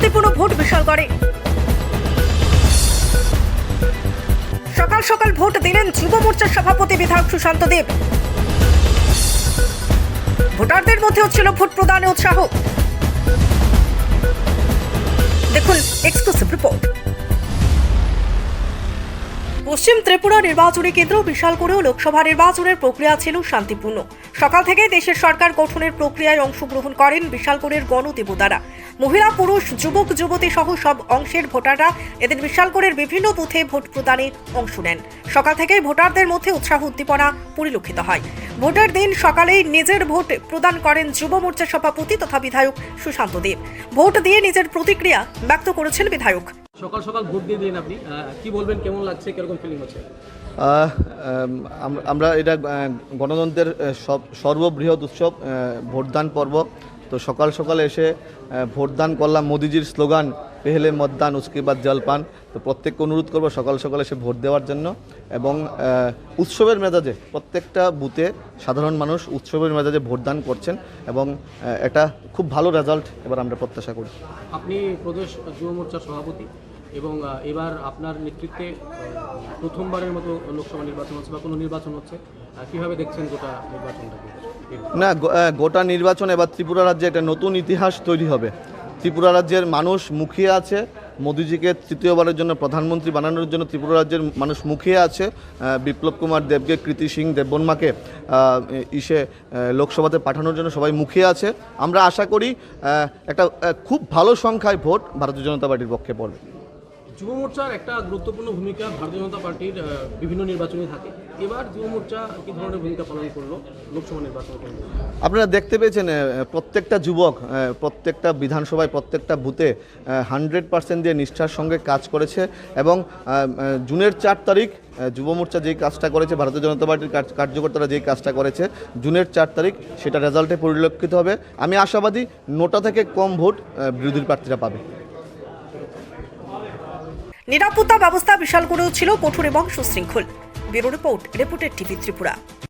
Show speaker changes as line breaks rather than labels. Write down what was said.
শান্তিপূর্ণ ভোট বিশালগড়ে সকাল সকাল ভোট দিলেন যুব মোর্চার সভাপতি বিধায়ক সুশান্ত দেব। ভোটারদের মধ্যে হচ্ছিল ভোট প্রদানে উৎসাহ। দেখুন এক্সক্লুসিভ রিপোর্ট পশ্চিম ত্রিপুরা নির্বাচনী কেন্দ্র বিশাল করেও লোকসভা নির্বাচনের প্রক্রিয়া ছিল শান্তিপূর্ণ। সকাল থেকে দেশের সরকার গঠনের প্রক্রিয়ায় অংশগ্রহণ করেন বিশালপুরের গণদেবতারা। মহিলা, পুরুষ, যুবক, যুবতী সহ সব অংশের ভোটাররা এদিন বিশালপুরের বিভিন্ন বুথে ভোট প্রদানে অংশ নেন। সকাল থেকেই ভোটারদের মধ্যে উৎসাহ উদ্দীপনা পরিলক্ষিত হয়। ভোটের দিন সকালেই নিজের ভোট প্রদান করেন যুব মোর্চার সভাপতি তথা বিধায়ক সুশান্ত দেব। ভোট দিয়ে নিজের প্রতিক্রিয়া ব্যক্ত করেছেন বিধায়ক।
সকাল সকাল ভোট দিয়ে দিলেন আপনি। কি বলবেন? কেমন লাগছে? কীরকম ফিলিং হচ্ছে?
আমরা এটা গণতন্ত্রের সব সর্ববৃহৎ উৎসব ভোটদান পর্ব। তো সকাল সকাল এসে ভোটদান করলাম মোদিজির স্লোগান পেহলে মতদান উসকে বাদ জলপান তো প্রত্যেককে অনুরোধ করব সকাল সকাল এসে ভোট দেওয়ার জন্য। এবং উৎসবের মেজাজে প্রত্যেকটা বুথে সাধারণ মানুষ উৎসবের মেজাজে ভোটদান করছেন। এবং এটা খুব ভালো রেজাল্ট এবার আমরা প্রত্যাশা করি।
আপনি প্রদেশ যুব মোর্চার সভাপতি। এবং এবার আপনার নেতৃত্বে প্রথমবারের মতো লোকসভা নির্বাচন হচ্ছে বা কোনো নির্বাচন হচ্ছে কীভাবে দেখছেন গোটা নির্বাচনটাকে?
না গোটা নির্বাচন, এবার ত্রিপুরা রাজ্যে একটা নতুন ইতিহাস তৈরি হবে। ত্রিপুরা রাজ্যের মানুষ মুখিয়ে আছে, মোদিজিকে তৃতীয়বারের জন্য, প্রধানমন্ত্রী বানানোর জন্য ত্রিপুরা রাজ্যের মানুষ মুখিয়ে আছে বিপ্লব কুমার দেবকে, কৃতি সিং দেববর্মাকে ইসে লোকসভাতে পাঠানোর জন্য সবাই মুখিয়ে আছে। আমরা আশা করি একটা খুব ভালো সংখ্যায় ভোট ভারতীয় জনতা পার্টির পক্ষে পড়বে।
যুব মোর্চার একটা গুরুত্বপূর্ণ ভূমিকা ভারতীয় জনতা পার্টির বিভিন্ন নির্বাচনে থাকে। এবার যুব মোর্চা কি ধরনের ভূমিকা পালন করল লোকসভা নির্বাচন
আপনারা দেখতে পেয়েছেন প্রত্যেকটা যুবক প্রত্যেকটা বিধানসভায় প্রত্যেকটা বুথে হান্ড্রেড পার্সেন্ট দিয়ে নিষ্ঠার সঙ্গে কাজ করেছে এবং জুনের চার তারিখ যুব মোর্চা যেই কাজটা করেছে, ভারতীয় জনতা পার্টির কার্যকর্তারা যেই কাজটা করেছে, জুনের চার তারিখ সেটা রেজাল্টে পরিলক্ষিত হবে। আমি আশাবাদী, নোটা থেকে কম ভোট বিরোধী প্রার্থীরা পাবে।
নিরাপত্তা ব্যবস্থা বিশাল করেও ছিল কঠোর এবং সুশৃঙ্খল। Bureau report reputed TV Tripura.